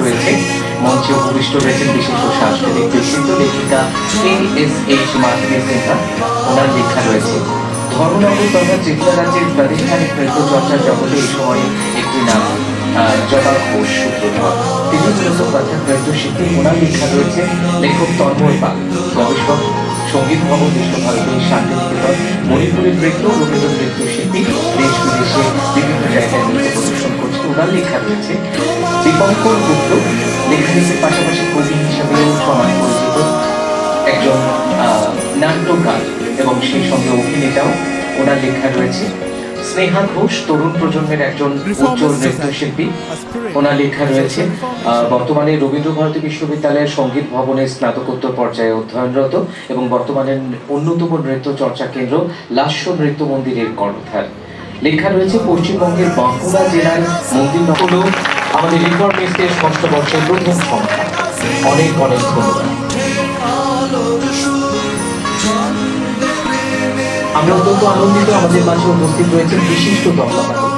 রয়েছে মঞ্চে উপবিষ্ট বিশিষ্ট সাংস্কৃতিক লেখিকা এস এইচ সিনহা ওনার লেখা রয়েছে ধর্মনগর তথা ত্রিপুরা রাজ্যের প্রাতিষ্ঠানিক নৃত্য চর্চার জগতে এই সময়ে একটি নাম জবা ঘোষ সূত্রধর। তিনি মূলত ওনার লেখা রয়েছে লেখক তন্ময় পাল, গবেষক, সংগীত ভবন বিশ্বভারতী শান্তিনিকেতন নৃত্য রবীন্দ্র নৃত্যশিল্পী দেশ বিদেশে বিভিন্ন জায়গায় নৃত্য প্রদর্শন করছে ওনার লেখা রয়েছে। দীপঙ্কর গুপ্ত লেখালেখির পাশাপাশি কবি হিসাবেও সমান পরিচিত একজন নাট্যকার এবং সেই সঙ্গে অভিনেতাও। ওনার লেখা রয়েছে স্নেহা ঘোষ তরুণ প্রজন্মের একজন উজ্জ্বল নৃত্যশিল্পী। ওনার লেখা রয়েছে বর্তমানে রবীন্দ্র ভারতী বিশ্ববিদ্যালয়ের সংগীত ভবনে স্নাতকোত্তর পর্যায়ে অধ্যয়নরত এবং বর্তমানে অন্যতম নৃত্য চর্চা কেন্দ্র লাস্য নৃত্য মন্দিরের কর্ণধার লেখা রয়েছে পশ্চিমবঙ্গের বাঁকুড়া জেলার মন্দির হল আমাদের রিফর্মিস্টের ষষ্ঠ বর্ষের প্রথম সংখ্যা। অনেক অনেক ধন্যবাদ। আমরা অত্যন্ত আনন্দিত আমাদের মাঝে উপস্থিত রয়েছেন বিশিষ্ট দণ্ডকারী